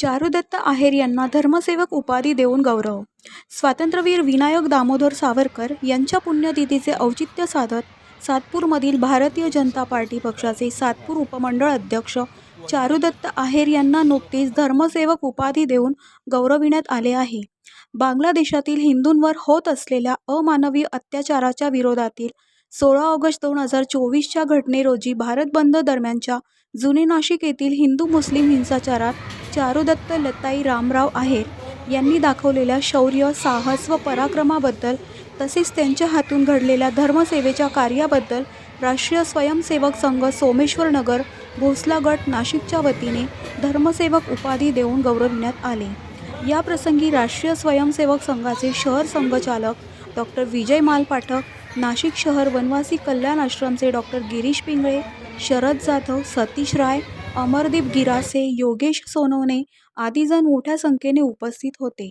चारुदत्त आहेर यांना धर्मसेवक उपाधी देऊन गौरव. स्वातंत्र्यवीर विनायक दामोदर सावरकर यांच्या पुण्यतिथीचे औचित्य साधत सातपूरमधील भारतीय जनता पार्टी पक्षाचे सातपूर उपमंडळ अध्यक्ष चारुदत्त आहेर यांना नुकतीच धर्मसेवक उपाधी देऊन गौरविण्यात आले आहे. बांगलादेशातील हिंदूंवर होत असलेल्या अमानवी अत्याचाराच्या विरोधातील सोळा ऑगस्ट दोन हजार चोवीसच्या घटने रोजी भारत बंद दरम्यानच्या जुने नाशिक येथील हिंदू मुस्लिम हिंसाचारात चारुदत्त लताई रामराव आहेर यांनी दाखवलेल्या शौर्य साहस व पराक्रमाबद्दल तसेच त्यांच्या हातून घडलेल्या धर्मसेवेच्या कार्याबद्दल राष्ट्रीय स्वयंसेवक संघ सोमेश्वर नगर भोसला गट नाशिकच्या वतीने धर्मसेवक उपाधी देऊन गौरविण्यात आले. याप्रसंगी राष्ट्रीय स्वयंसेवक संघाचे शहर संघचालक डॉक्टर विजय मालपाठक नाशिक शहर वनवासी कल्याण आश्रमचे डॉक्टर गिरीश पिंगळे शरद जाधव सतीश राय अमरदीप गिरासे योगेश सोनवणे आदी जण मोठ्या संख्येने उपस्थित होते.